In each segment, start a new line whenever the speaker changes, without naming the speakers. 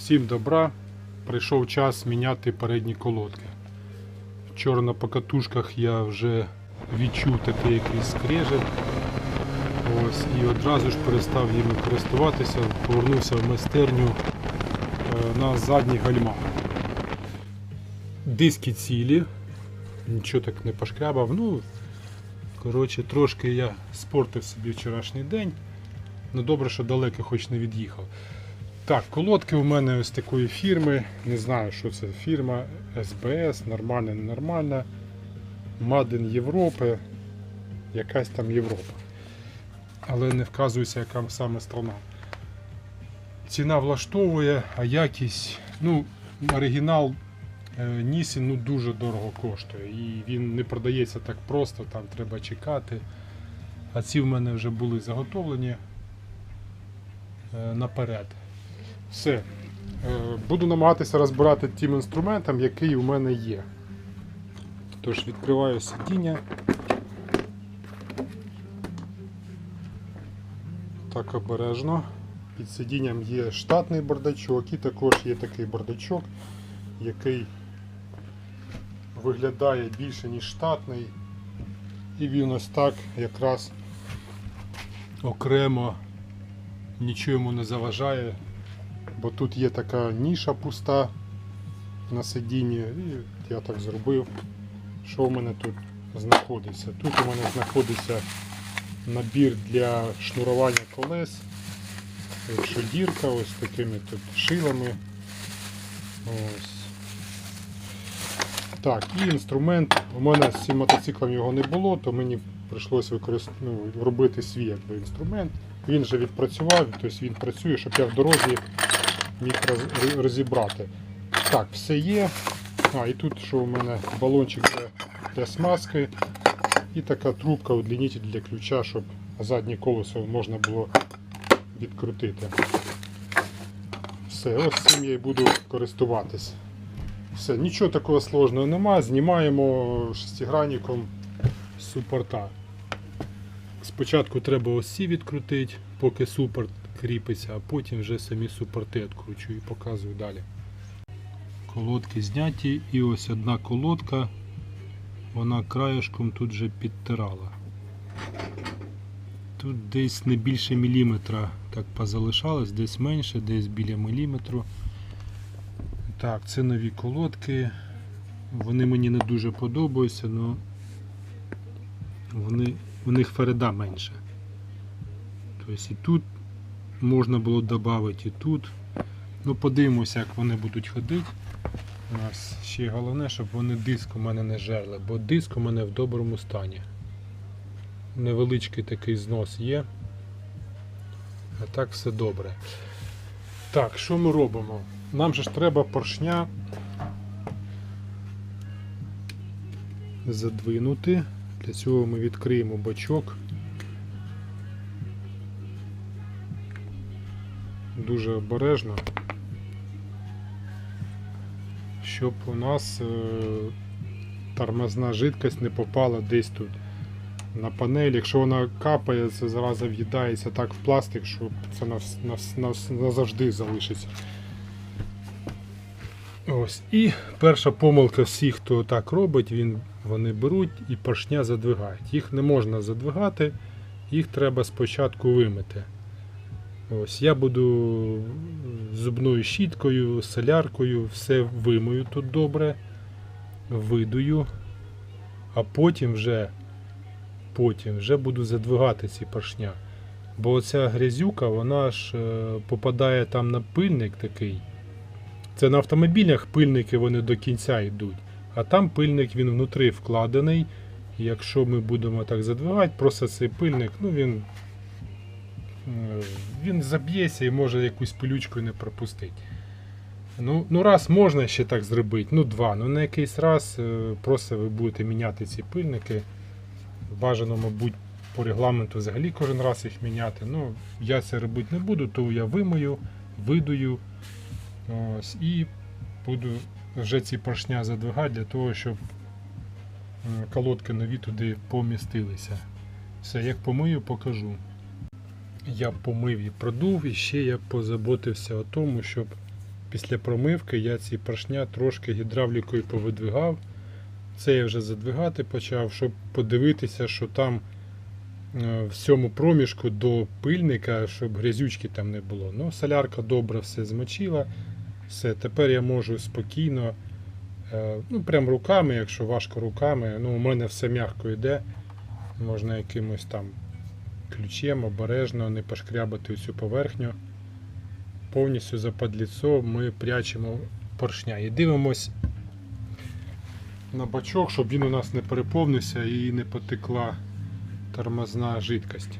Всім добра. Прийшов час міняти передні колодки. Вчора на покатушках я вже відчув такий якийсь скрежет. Ось, і одразу ж перестав їми користуватися, повернувся в майстерню е, на задніх гальмах. Диски цілі, нічого так не пошкрябав. Ну, коротше, трошки я спортив собі вчорашній день. Ну добре, що далеко хоч не від'їхав. Так, колодки у мене ось такої фірми. Не знаю, що це фірма СБС, нормальна, ненормальна. Маден Європи. Якась там Європа. Але не вказується, яка саме страна. Ціна влаштовує, а якість. Ну, оригінал е, Нісін ну, дуже дорого коштує. І він не продається так просто, там треба чекати. А ці в мене вже були заготовлені е, наперед. Все. Е, Буду намагатися розбирати тим інструментом, який у мене є. Тож відкриваю сидіння. Так обережно. Під сидінням є штатний бардачок і також є такий бардачок, який виглядає більше, ніж штатний. І він ось так якраз окремо нічого йому не заважає, бо тут є така ніша пуста на сидінні, і я так зробив. Що в мене тут знаходиться? Тут у мене знаходиться набір для шнурування колес. Якщо дірка, ось такими тут шилами. Ось. Так, і інструмент. У мене з цим мотоциклом його не було, то мені прийшлося використ... ну, робити свій якби, інструмент. Він вже відпрацював, тобто він працює, щоб я в дорозі міг розібрати. Так, все є. А, і тут що у мене балончик для, для смазки і така трубка удлінитель для ключа, щоб заднє колесо можна було відкрутити. Все, ось цим я і буду користуватись. Все, нічого такого сложного немає. Знімаємо шестигранником супорта. Спочатку треба ось відкрутити, поки супорт кріпиться, а потім вже самі супорти відкручую і показую далі. Колодки зняті і ось одна колодка, вона краєшком тут вже підтирала. Тут десь не більше міліметра так позалишалось, десь менше, десь біля міліметру. Так, це нові колодки. Вони мені не дуже подобаються, але вони, у них фереда менше. Тобто і тут можна було додати, і тут. Ну, подивимося, як вони будуть ходити. У нас ще головне, щоб вони диск у мене не жерли, бо диск у мене в доброму стані. Невеличкий такий знос є. А так все добре. Так, що ми робимо? Нам же ж треба поршня задвинути. Для цього ми відкриємо бачок. Дуже обережно, щоб у нас е, тормозна жидкость не попала десь тут на панель. Якщо вона капає, це зразу в'їдається так в пластик, що це назавжди залишиться. Ось. І перша помилка всіх, хто так робить, він, вони беруть і поршня задвигають. Їх не можна задвигати, їх треба спочатку вимити. Ось, я буду зубною щіткою, соляркою, все вимою тут добре, видую, а потім вже, потім вже буду задвигати ці поршня. Бо оця грязюка, вона ж е, попадає там на пильник такий. Це на автомобілях пильники вони до кінця йдуть, а там пильник він внутрі вкладений. Якщо ми будемо так задвигати, просто цей пильник, ну він, він заб'ється і може якусь пилючку не пропустити. Ну, ну раз можна ще так зробити, ну два. Ну на якийсь раз е, просто ви будете міняти ці пильники. Бажано, мабуть, по регламенту взагалі кожен раз їх міняти. Ну, я це робити не буду, то я вимою, видую. Ось, і буду вже ці поршня задвигати для того, щоб е, колодки нові туди помістилися. Все, як помию, покажу. Я помив і продув, і ще я позаботився о тому, щоб після промивки я ці поршня трошки гідравлікою повидвигав. Це я вже задвигати почав, щоб подивитися, що там е, в цьому проміжку до пильника, щоб грязючки там не було. Ну, солярка добре все змочила. Все, тепер я можу спокійно, е, ну прям руками, якщо важко руками. Ну, у мене все м'яко йде. Можна якимось там ключем обережно не пошкрябати цю поверхню. Повністю западліцо ми прячемо поршня і дивимось на бачок, щоб він у нас не переповнився і не потекла тормозна жидкость.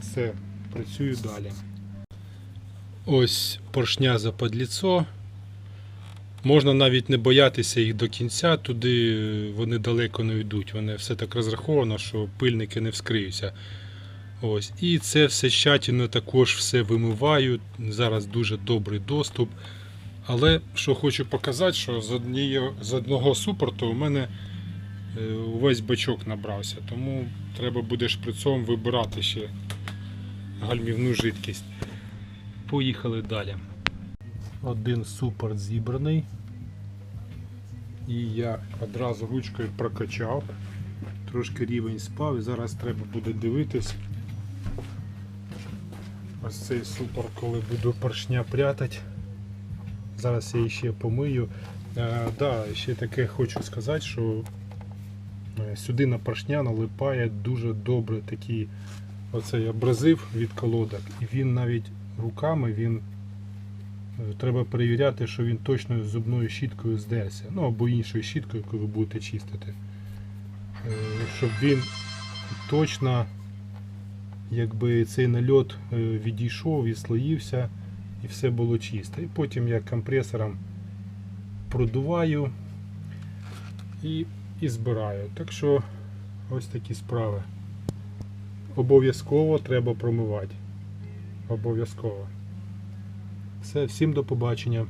Все, працюю далі. Ось поршня западліцо. Можна навіть не боятися їх до кінця, туди вони далеко не йдуть. Вони все так розраховано, що пильники не вскриються. Ось. І це все тщательно також все вимиваю. Зараз дуже добрий доступ. Але що хочу показати, що з, однієї, з одного супорту у мене е, увесь бачок набрався. Тому треба буде шприцом вибирати ще гальмівну жидкість. Поїхали далі. Один супорт зібраний. І я одразу ручкою прокачав. Трошки рівень спав і зараз треба буде дивитись. Ось цей супорт, коли буду поршня прятати. Зараз я її ще помию. Е, да, ще таке хочу сказати, що е, сюди на поршня налипає дуже добре такий оцей абразив від колодок. І він навіть руками він е, треба перевіряти, що він точно зубною щіткою здерся. Ну або іншою щіткою, яку ви будете чистити. Щоб він точно якби цей нальот е, відійшов, відслоївся і все було чисто. І потім я компресором продуваю і, і збираю. Так що ось такі справи. Обов'язково треба промивати. Обов'язково. Все, всім до побачення.